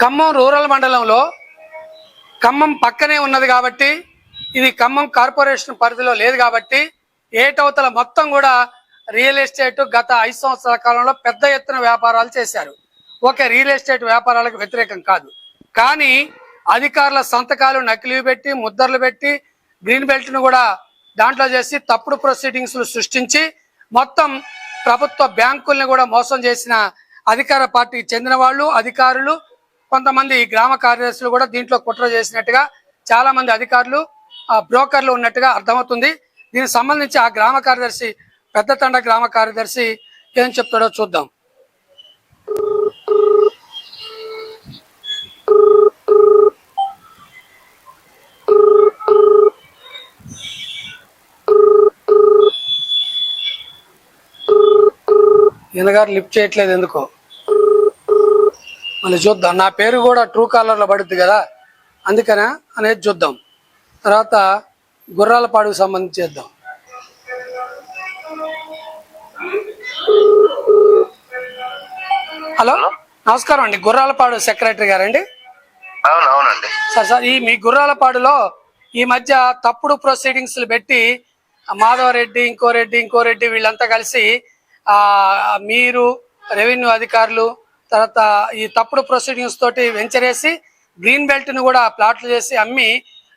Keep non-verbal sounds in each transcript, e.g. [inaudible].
Khammam rural మండలంలో ఖమ్మం పక్కనే ఉన్నది కాబట్టి ఇది ఖమ్మం కార్పొరేషన్ పరిధిలో లేదు కాబట్టి ఏటవతల మొత్తం కూడా రియల్ ఎస్టేట్ గత ఐదు సంవత్సరాల కాలంలో పెద్ద ఎత్తున వ్యాపారాలు చేశారు. ఓకే రియల్ ఎస్టేట్ వ్యాపారాలకు వ్యతిరేకం కాదు. కానీ అధికారుల సంతకాలు నకిలీ పెట్టి ముద్రలు పెట్టి గ్రీన్ బెల్ట్ను కూడా దాంట్లో చేసి తప్పుడు ప్రొసీడింగ్స్ను సృష్టించి మొత్తం ప్రభుత్వ బ్యాంకుల్ని కూడా మోసం చేసిన అధికార పార్టీకి చెందిన వాళ్ళు అధికారులు కొంతమంది గ్రామ కార్యదర్శులు కూడా దీంట్లో కుట్ర చేసినట్టుగా చాలా మంది అధికారులు ఆ, బ్రోకర్లు ఉన్నట్టుగా అర్థమవుతుంది. దీనికి సంబంధించి ఆ గ్రామ కార్యదర్శి పెద్ద తండ గ్రామ కార్యదర్శి ఏం చెప్తాడో చూద్దాం. ఈయనగారు లిఫ్ట్ చేయట్లేదు ఎందుకో? మళ్ళీ చూద్దాం. నా పేరు కూడా ట్రూ కాలర్లో పడుద్ది కదా? అందుకనే అనేది చూద్దాం. తర్వాత గుర్రాలపాడుకు సంబంధించి చేద్దాం. హలో నమస్కారం అండి. గుర్రాలపాడు సెక్రటరీ గారండి? అవును అవునండి. సార్ సార్ ఈ మీ గుర్రాలపాడులో ఈ మధ్య తప్పుడు ప్రొసీడింగ్స్ పెట్టి మాధవరెడ్డి ఇంకో రెడ్డి ఇంకో రెడ్డి వీళ్ళంతా కలిసి ఆ మీరు రెవెన్యూ అధికారులు తర్వాత ఈ తప్పుడు ప్రొసీడింగ్స్ తోటి వెంచరేసి గ్రీన్ బెల్ట్ను కూడా ప్లాట్లు చేసి అమ్మి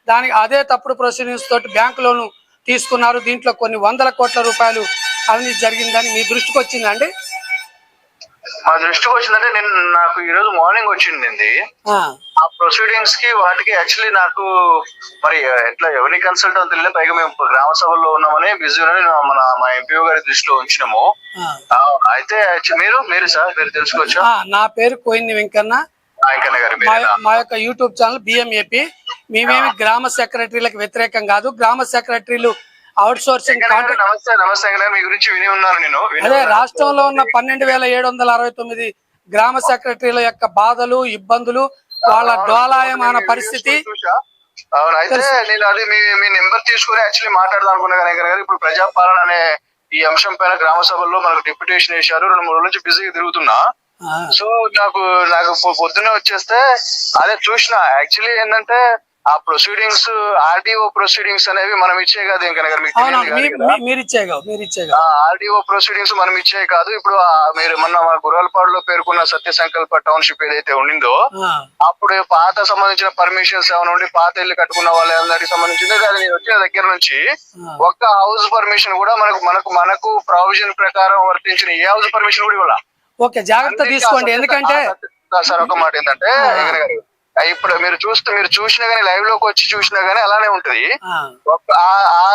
దానికి అదే తప్పుడు ప్రొసీడింగ్స్ తోటి బ్యాంకు లోను తీసుకున్నారు. దీంట్లో కొన్ని వందల కోట్ల రూపాయలు అవినీతి జరిగిందని మీ దృష్టికి వచ్చిందండి మా దృష్టికి వచ్చిందంటే నేను నాకు ఈ రోజు మార్నింగ్ వచ్చింది ఆ, ఆ ప్రొసీడింగ్స్కి వాటికి యాక్చువల్లీ నాకు మరి ఎట్లా ఎవరిని కన్సల్ట్ అవుతుంది తెలియదు. పైగా మేము గ్రామ సభలో ఉన్నామని బిజీ మన మా ఎంపీఓ గారి దృష్టిలో ఉంచినాము. అయితే మీరు మీరు సార్ మీరు తెలుసుకోవచ్చా? నా పేరు కోయిని వెంకన్న? మా యొక్క యూట్యూబ్ ఛానల్ బిఎంఏపి మేమేమి గ్రామ సెక్రటరీలకు వ్యతిరేకం కాదు. గ్రామ సెక్రటరీలు అవుట్ సోర్సింగ్ నమస్తే నమస్తే మీ గురించి విని ఉన్నాను నేను. అదే. రాష్ట్రంలో ఉన్న పన్నెండు వేల ఏడు వందల అరవై తొమ్మిది గ్రామ సెక్రటరీల యొక్క బాధలు ఇబ్బందులు వాళ్ళ డోలాయమాన పరిస్థితి. అవును అయితే నేను అది మీ మీ నెంబర్ తీసుకుని యాక్చువల్లీ మాట్లాడదాం అనుకున్నా కానీ గారు ఇప్పుడు ప్రజాపాలన అనే ఈ అంశం పైన గ్రామ సభల్లో మనకు డిప్యుటేషన్ వేశారు. రెండు మూడు రోజుల నుంచి బిజీగా తిరుగుతున్నా. సో నాకు నాకు పొద్దున్నే వచ్చేస్తే అదే చూసిన. యాక్చువల్లీ ఏంటంటే ఆ ప్రొసీడింగ్స్ ఆర్డీఓ ప్రొసీడింగ్స్ అనేవి మనం ఇచ్చే కాదు ఇంకా మీరు ఆర్డీఓ ప్రొసీడింగ్స్ మనం ఇచ్చే కాదు ఇప్పుడు మీరు మొన్న మన గురవలపాడులో పేర్కొన్న సత్య సంకల్ప టౌన్షిప్ ఏదైతే ఉండిందో అప్పుడు పాత సంబంధించిన పర్మిషన్స్ ఏమైనా ఉండి పాత ఇల్లు కట్టుకున్న వాళ్ళందరికి సంబంధించింది అది నేను వచ్చిన దగ్గర నుంచి. ఒక్క హౌస్ పర్మిషన్ కూడా మనకు మనకు మనకు ప్రావిజన్ ప్రకారం వర్తించిన ఏ హౌస్ పర్మిషన్ కూడా ఇవ్వాల ఓకే జాగ్రత్త తీసుకోండి ఎందుకంటే సార్ ఒక మాట ఏంటంటే ఇప్పుడు మీరు చూస్తే మీరు చూసినా గానీ లైవ్లోకి వచ్చి చూసినా గానీ అలానే ఉంటది. ఆ,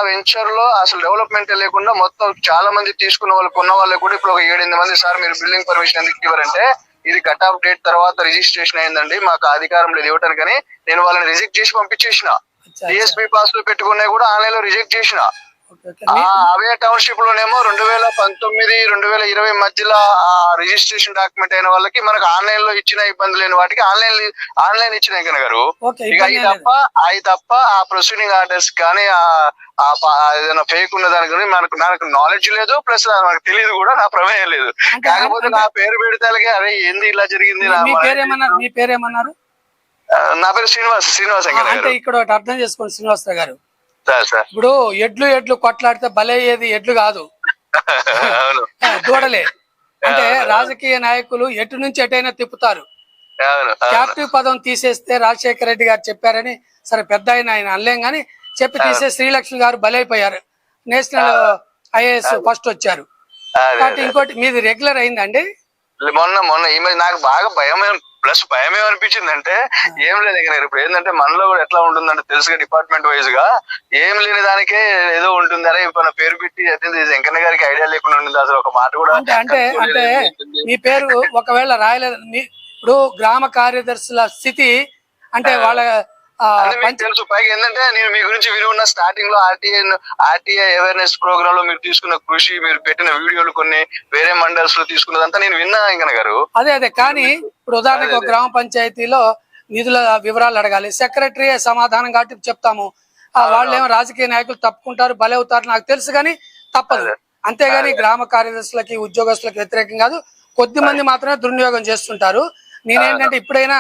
వెంచర్లో అసలు డెవలప్మెంట్ లేకుండా మొత్తం చాలా మంది తీసుకున్న వాళ్ళు కొన్న వాళ్ళకి కూడా ఇప్పుడు ఒక ఏడెనిమిది మంది సార్ మీరు బిల్డింగ్ పర్మిషన్ ఎందుకు ఇవ్వరంటే ఇది కట్ ఆఫ్ డేట్ తర్వాత రిజిస్ట్రేషన్ అయిందండి మాకు అధికారం లేదు ఇవ్వటానికని నేను వాళ్ళని రిజెక్ట్ చేసి పంపించేసిన. డిఎస్పీ పాస్లో పెట్టుకున్నా కూడా ఆన్లైన్లో రిజెక్ట్ చేసిన. అవే టౌన్షిప్ లోనేమో రెండు వేల పంతొమ్మిది రెండు వేల ఇరవై మధ్యలో ఆ రిజిస్ట్రేషన్ డాక్యుమెంట్ అయిన వాళ్ళకి మనకు ఆన్లైన్లో ఇచ్చిన ఇబ్బంది లేని వాటికి ఆన్లైన్ ఆన్లైన్ ఇచ్చిన గారు. ఇక అవి తప్ప అవి తప్ప ఆ ప్రొసీడింగ్ ఆర్డర్స్ కానీ ఏదైనా ఫేక్ ఉన్న దాని గురించి మనకు నాకు నాలెడ్జ్ లేదు ప్లస్ మనకు తెలియదు కూడా నా ప్రమేయం లేదు. కాకపోతే నా పేరు పెడితే అలాగే అరే ఏంది ఇలా జరిగింది నా- మీ పేరు శ్రీనివాస్ శ్రీనివాస్ అంటే ఇక్కడ అర్థం చేసుకోండి శ్రీనివాసరావు గారు. Sir sir. ఇప్పుడు ఎడ్లు ఎడ్లు కొట్లాడితే బలయ్యేది ఎడ్లు కాదు. దూడలే. అంటే రాజకీయ నాయకులు ఎటు నుంచి ఎటైనా తిప్పుతారు. క్యాప్టివ్ పదం తీసేస్తే రాజశేఖర రెడ్డి గారు చెప్పారని సరే పెద్ద ఆయన ఆయన అనలేం కానీ చెప్పి తీసే శ్రీలక్ష్మి గారు బలైపోయారు. నేషనల్ ఐఏఎస్ ఫస్ట్ వచ్చారు. కాబట్టి ఇంకోటి మీది రెగ్యులర్ అయిందండి మొన్న మొన్న ఈ మధ్య నాకు బాగా భయం ప్లస్ భయం ఏమనిపించింది అంటే ఏం లేదు ఇంకా ఇప్పుడు ఏంటంటే మనలో కూడా ఎట్లా ఉంటుందంటే తెలుసుగా డిపార్ట్మెంట్ వైజ్గా ఏం లేని దానికే ఏదో ఉంటుంది అరే మన పేరు పెట్టి వెంకన్న గారికి ఐడియా లేకుండా ఉంటుంది అసలు ఒక మాట కూడా అంటే అంటే మీ పేరు ఒకవేళ రాయలేదు ఇప్పుడు గ్రామ కార్యదర్శుల స్థితి అంటే వాళ్ళ తెలుసు పైగా ఏంటంటే నేను మీ గురించి విని ఉన్న స్టార్టింగ్లో ఆర్టీఐ ఆర్టీఐ అవేర్నెస్ ప్రోగ్రామ్లో మీరు తీసుకున్న కృషి మీరు పెట్టిన వీడియోలు కొన్ని వేరే మండల్స్లో తీసుకున్నదంతా నేను విన్నా వెంకన్న గారు. అదే అదే కానీ ఇప్పుడు ఉదాహరణకు గ్రామ పంచాయతీలో నిధుల వివరాలు అడగాలి. సెక్రటరీ సమాధానం కాబట్టి చెప్తాము. ఆ, వాళ్ళేమో రాజకీయ నాయకులు తప్పుకుంటారు బలి అవుతారు నాకు తెలుసు కానీ తప్పదు. అంతేగాని గ్రామ కార్యదర్శులకి ఉద్యోగస్తులకు వ్యతిరేకం కాదు కొద్ది మంది మాత్రమే దుర్వినియోగం చేస్తుంటారు. నేనేంటంటే ఇప్పుడైనా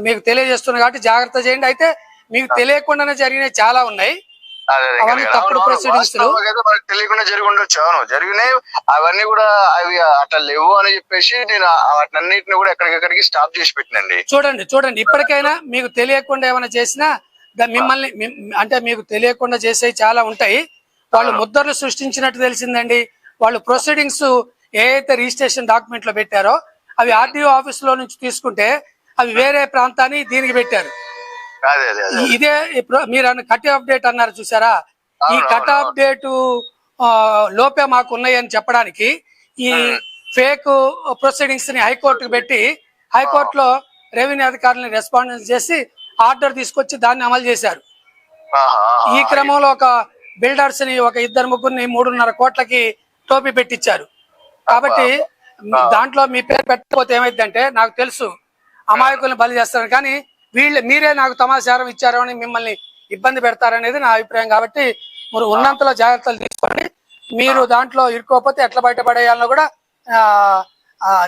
మీకు తెలియజేస్తున్నా కాబట్టి జాగ్రత్త చేయండి. అయితే మీకు తెలియకుండానే జరిగినవి చాలా ఉన్నాయి. అవన్నీ. తప్పుడు మనకు తెలియకుండా జరిగి ఉండొచ్చు అవును జరిగినాయి అవన్నీ కూడా అవి అట్లా లేవు అని చెప్పేసి నేను వాటినన్నిటిని కూడా ఎక్కడికెక్కడికి స్టాప్ చేసి పెట్టినండి. చూడండి చూడండి. ఇప్పటికైనా మీకు తెలియకుండా ఏమైనా చేసినా మిమ్మల్ని మిమ్- అంటే మీకు తెలియకుండా చేసేవి చాలా ఉంటాయి. వాళ్ళు ముద్దర్లు సృష్టించినట్టు తెలిసిందండి. వాళ్ళు ప్రొసీడింగ్స్ ఏ అయితే రిజిస్ట్రేషన్ డాక్యుమెంట్లో పెట్టారో అవి ఆర్టీఓ ఆఫీస్లో నుంచి తీసుకుంటే అవి వేరే ప్రాంతాన్ని దీనికి పెట్టారు. ఇదే ఇప్పుడు మీరు కట్ ఆఫ్ డేట్ అన్నారు చూసారా? ఈ కట్ ఆఫ్. డేట్ లోపే మాకు ఉన్నాయని చెప్పడానికి ఈ ఫేక్ ప్రొసీడింగ్స్ని హైకోర్టుకు పెట్టి హైకోర్టులో రెవెన్యూ అధికారులను రెస్పాండెన్స్ చేసి ఆర్డర్ తీసుకొచ్చి దాన్ని అమలు చేశారు. ఈ క్రమంలో ఒక బిల్డర్స్ని ఒక ఇద్దరు ముగ్గురిని మూడున్నర కోట్లకి టోపీ పెట్టించారు. కాబట్టి దాంట్లో మీ పేరు పెట్టకపోతే ఏమైందంటే నాకు తెలుసు. అమాయకుల్ని బలి చేస్తారు. కానీ వీళ్ళు మీరే నాకు తమాచారం ఇచ్చారు అని మిమ్మల్ని ఇబ్బంది పెడతారనేది నా అభిప్రాయం. కాబట్టి మీరు ఉన్నంతలో జాగ్రత్తలు తీసుకోండి. మీరు దాంట్లో ఇరుక్కోకపోతే ఎట్లా బయటపడేయాలో కూడా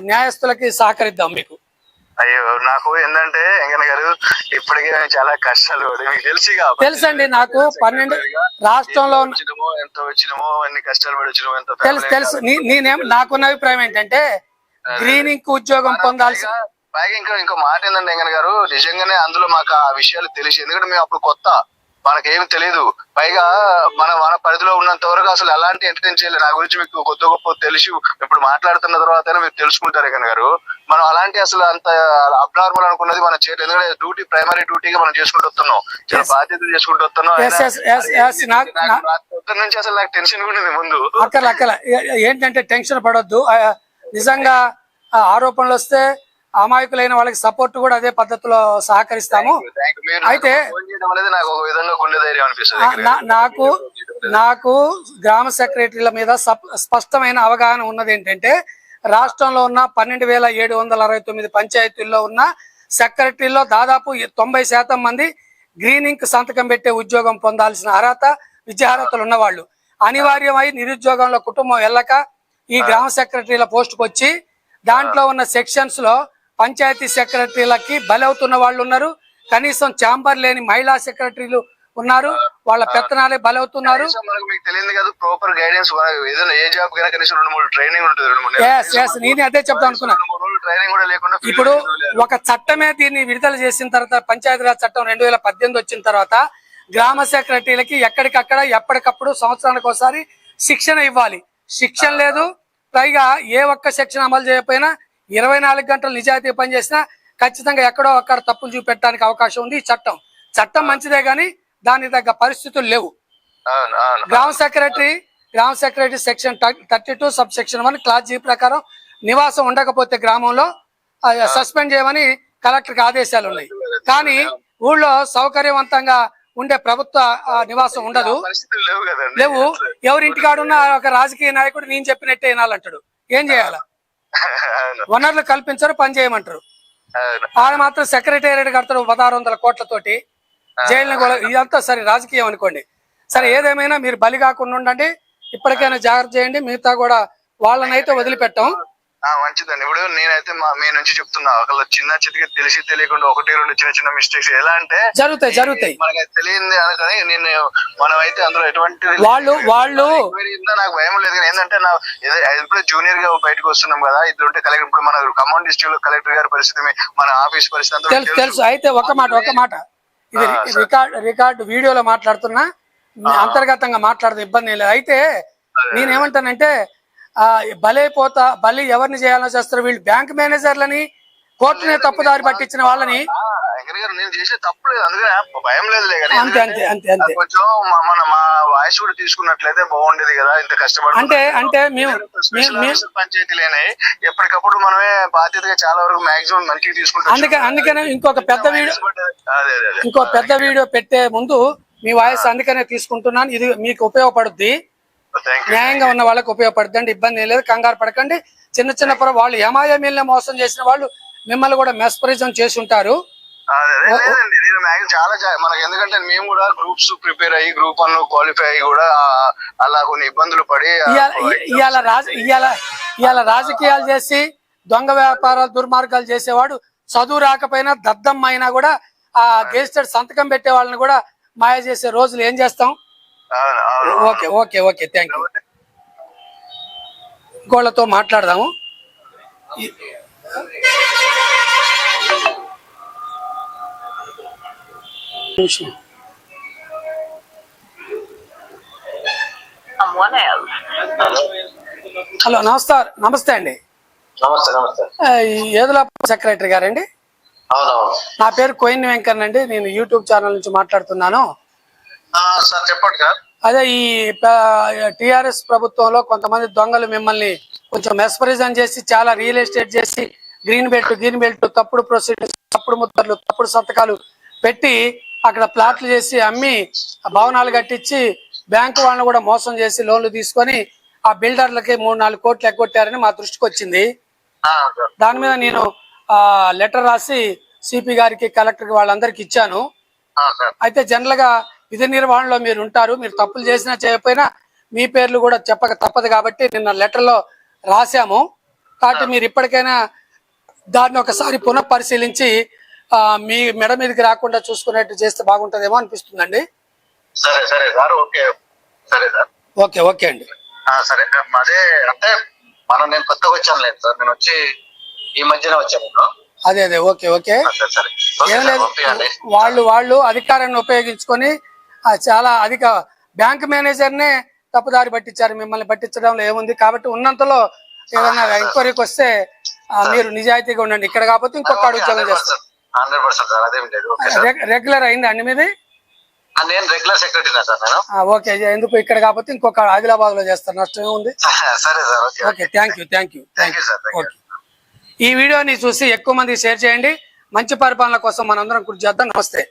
న్యాయస్తులకి సహకరిద్దాం మీకు. అయ్యో నాకు ఏంటంటే వెంకన్న గారు ఇప్పటికే నేను చాలా కష్టాలు మీకు తెలుసు తెలుసండి నాకు పన్నెండు రాష్ట్రంలో ఎంత వచ్చినమో ఎన్ని కష్టాలు పడి వచ్చినమో ఎంత తెలుసు తెలుసు. నేనేం నాకున్న అభిప్రాయం ఏంటంటే గ్రీనింగ్ ఉద్యోగం పొందాల్సి పైగా- ఇంకా ఇంకో మాట ఏంటంటే వెంకన్న గారు నిజంగానే అందులో మాకు ఆ విషయాలు తెలిసి ఎందుకంటే మేము అప్పుడు కొత్త మనకేమి తెలియదు పైగా మన మన పరిధిలో ఉన్నంత వరకు అసలు ఎలాంటి ఎంటర్టైన్ చేయలేదు. నా గురించి మీకు కొత్త గొప్ప తెలిసి ఇప్పుడు మాట్లాడుతున్న తర్వాత మీరు తెలుసుకుంటారు వెంకన్న గారు. మనం అలాంటి అసలు అంత అబ్నార్మల్ అనుకున్నది మనం చేయలేదు ఎందుకంటే డ్యూటీ ప్రైమరీ డ్యూటీగా మనం చేసుకుంటూ వస్తున్నాం. చాలా బాధ్యతలు చేసుకుంటూ వస్తున్నాం. నుంచి అసలు నాకు టెన్షన్ కూడా ముందు. అక్కల అక్కల ఏ- ఏంటంటే టెన్షన్ పడొద్దు. నిజంగా ఆ ఆరోపణలు వస్తే అమాయకులైన వాళ్ళకి సపోర్ట్ కూడా అదే పద్ధతిలో సహకరిస్తాము. అయితే- నాకు నాకు గ్రామ సెక్రటరీల మీద సప్- స్పష్టమైన అవగాహన ఉన్నది ఏంటంటే రాష్ట్రంలో ఉన్న పన్నెండు వేల ఏడు వందల అరవై తొమ్మిది పంచాయతీల్లో ఉన్న సెక్రటరీలో దాదాపు తొంభై శాతం మంది గ్రీనింగ్ సంతకం పెట్టే ఉద్యోగం పొందాల్సిన అర్హత విద్యార్హతలు ఉన్నవాళ్ళు. అనివార్యమై నిరుద్యోగంలో కుటుంబం వెళ్ళక ఈ గ్రామ సెక్రటరీల పోస్టుకు వచ్చి దాంట్లో ఉన్న సెక్షన్స్లో పంచాయతీ సెక్రటరీలకి బలవుతున్న వాళ్ళు ఉన్నారు. కనీసం ఛాంబర్ లేని మహిళా సెక్రటరీలు ఉన్నారు. వాళ్ళ పెత్తనాలే బలవుతున్నారు. ప్రాపర్ గైడెన్స్ ఏ జాబ్ కనీసం రెండు మూడు ట్రైనింగ్ ఉంటుంది నేనే అదే చెప్తాను అనుకున్నా. ఇప్పుడు. ఒక చట్టమే దీన్ని విడుదల చేసిన తర్వాత పంచాయతీరాజ్ చట్టం రెండు వేల పద్దెనిమిది వచ్చిన తర్వాత గ్రామ సెక్రటరీలకి ఎక్కడికక్కడ ఎప్పటికప్పుడు సంవత్సరానికి ఒకసారి శిక్షణ ఇవ్వాలి. శిక్షణ లేదు. పైగా ఏ ఒక్క శిక్షణ అమలు చేయకపోయినా ఇరవై నాలుగు గంటలు నిజాయితీ పనిచేసినా ఖచ్చితంగా ఎక్కడో అక్కడ తప్పులు చూపెట్టడానికి అవకాశం ఉంది. చట్టం చట్టం మంచిదే గాని దానికి తగ్గ పరిస్థితులు లేవు. గ్రామ సెక్రటరీ గ్రామ secretary section thirty two sub section one class G ప్రకారం నివాసం ఉండకపోతే గ్రామంలో సస్పెండ్ చేయమని కలెక్టర్కి ఆదేశాలు ఉన్నాయి. కానీ ఊళ్ళో సౌకర్యవంతంగా ఉండే ప్రభుత్వ నివాసం ఉండదు. లేవు ఎవరింటికాడున్న ఒక రాజకీయ నాయకుడు నేను చెప్పినట్టే వినాలంటాడు. ఏం చేయాల? వనరులు కల్పించరు పని చేయమంటారు. ఆడ మాత్రం సెక్రటేరియట్ కడతాడు పదహారు వందల కోట్లతోటి జైలుని కూడా ఇదంతా సరే రాజకీయం అనుకోండి. సరే ఏదేమైనా మీరు బలి కాకుండా ఉండండి ఇప్పటికైనా జాగ్రత్త చేయండి మిగతా కూడా వాళ్ళనైతే వదిలిపెట్టాం. మంచిదండి. ఇప్పుడు నేనైతే మా మీ నుంచి చెప్తున్నా ఒకళ్ళ చిన్న చితికి తెలిసి తెలియకుండా ఒకటి రెండు చిన్న చిన్న మిస్టేక్స్ ఎలా అంటే జరుగుతాయి జరుగుతాయి. మనకి తెలియంది అనుకని నేను మనం అయితే అందులో ఎటువంటి వాళ్ళు వాళ్ళు నాకు భయం లేదు. కానీ ఏంటంటే నా ఇప్పుడు జూనియర్గా బయటకు వస్తున్నాం కదా ఇద్దరు ఉంటే కలెక్టర్ ఇప్పుడు మన ఖమ్మం డిస్ట్రిక్ట్లో కలెక్టర్ గారి పరిస్థితి మన ఆఫీస్ పరిస్థితి తెలుసు అయితే ఒక మాట ఒక మాట. ఇది రికార్డ్ రికార్డ్ వీడియోలో మాట్లాడుతున్నా అంతర్గతంగా మాట్లాడదు ఇబ్బంది లేదు. అయితే నేనేమంటానంటే బలైపోతా బలి ఎవరిని చేయాలో చేస్తారు. వీళ్ళు బ్యాంక్ మేనేజర్లని కోర్టునే తప్పుదారి పట్టించిన వాళ్ళని నేను చేసే తప్పు లేదు. అందుకని భయం లేదులే కానీ కొంచెం మన మా వాయిస్ కూడా తీసుకున్నట్లయితే బాగుండేది కదా. ఇంత కష్టపడి అంటే అంటే మేము ఎప్పటికప్పుడు మనమే బాధ్యతగా చాలా వరకు మాక్సిమం మంచిగా తీసుకుంటాం అందుకే అందుకనే ఇంకొక పెద్ద వీడియో ఇంకో పెద్ద వీడియో పెట్టే ముందు మీ వాయిస్ అందుకనే తీసుకుంటున్నాను. ఇది మీకు ఉపయోగపడుద్ది. న్యాయంగా ఉన్న వాళ్ళకి ఉపయోగపడుద్ది అండి ఇబ్బంది లేదు కంగారు పడకండి. చిన్న చిన్న పొర వాళ్ళు ఏమాయమీల్ని మోసం చేసిన వాళ్ళు మిమ్మల్ని కూడా మెస్పరిజం చేసి ఉంటారు. చాలా మనకి ఎందుకంటే మేము కూడా గ్రూప్స్ ప్రిపేర్ అయ్యి గ్రూప్ వన్ క్వాలిఫై అయ్యి కూడా అలా కొన్ని ఇబ్బందులు పడి ఇవాళ రాజ ఇవాళ ఇవాళ రాజకీయాలు చేసి దొంగ వ్యాపారాలు దుర్మార్గాలు చేసేవాడు చదువు రాకపోయినా దద్దమ్మ అయినా కూడా ఆ గెజిటెడ్ సంతకం పెట్టే వాళ్ళని కూడా మాయ చేసే రోజులు ఏం చేస్తాం? Okay okay okay thank you ఇంకోళ్ళతో మాట్లాడదాము. హలో నమస్కారం నమస్తే అండి. ఏదుల సెక్రటరీ గారండి? నా పేరు కోయిన్ వెంకన్న అండి. నేను యూట్యూబ్ ఛానల్ నుంచి మాట్లాడుతున్నాను. సార్ చెప్పండి సార్. అదే ఈ టిఆర్ఎస్ ప్రభుత్వంలో కొంతమంది దొంగలు మిమ్మల్ని కొంచెం మెస్పరిజం చేసి చాలా రియల్ ఎస్టేట్ చేసి గ్రీన్ బెల్ట్ గ్రీన్ బెల్ట్ తప్పుడు ప్రొసీడింగ్స్ తప్పుడు ముద్రలు తప్పుడు సంతకాలు పెట్టి అక్కడ ప్లాట్లు చేసి అమ్మి ఆ భవనాలు కట్టించి బ్యాంకు వాళ్ళని కూడా మోసం చేసి లోన్లు తీసుకొని ఆ బిల్డర్లకి మూడు నాలుగు కోట్లు ఎగ్గొట్టారని మా దృష్టికి వచ్చింది. దాని మీద నేను ఆ లెటర్ రాసి సిపి గారికి కలెక్టర్కి వాళ్ళందరికి ఇచ్చాను. అయితే జనరల్గా విధి నిర్వహణలో మీరు ఉంటారు మీరు తప్పులు చేసినా చేయకపోయినా మీ పేర్లు కూడా చెప్పక తప్పదు కాబట్టి నిన్న లెటర్లో రాశాము. కాబట్టి మీరు ఇప్పటికైనా దాన్ని ఒకసారి పునః పరిశీలించి మీ మెడ మీదకి రాకుండా చూసుకునేట్టు చేస్తే బాగుంటుందేమో అనిపిస్తుందండి. సరే సరే సార్ ఓకే. సరే సార్. ఓకే ఓకే అండి. సరే. అదే అంటే మనం నేను కొత్తగా వచ్చాను లేదు సార్. నేను వచ్చి ఈ మధ్యనే వచ్చాను. అదే అదే. Okay okay. ఏం లేదు. వాళ్ళు వాళ్ళు అధికారాన్ని ఉపయోగించుకొని చాలా అధిక బ్యాంక్ మేనేజర్నే తప్పుదారి పట్టించారు. మిమ్మల్ని పట్టించడంలో ఏముంది? కాబట్టి ఉన్నంతలో ఏదైనా ఎంక్వైరీకి వస్తే మీరు నిజాయితీగా ఉండండి. ఇక్కడ కాకపోతే ఇంకొక ఉద్యోగం చేస్తారు. రెగ్యులర్ అయింది అండి మీది? ఆ, నేను రెగ్యులర్ సెక్రటరీనా సార్ నేను? ఆ, ఓకే. ఎందుకు ఇక్కడ కాకపోతే ఇంకొక ఆదిలాబాద్లో చేస్తారు. నష్టం ఉంది [laughs] సరే sir. Okay thank you thank you. Thank you sir okay. ఈ వీడియోని చూసి ఎక్కువ మంది షేర్ చేయండి. మంచి పరిపాలన కోసం మనందరం కృషి చేద్దాం. నమస్తే.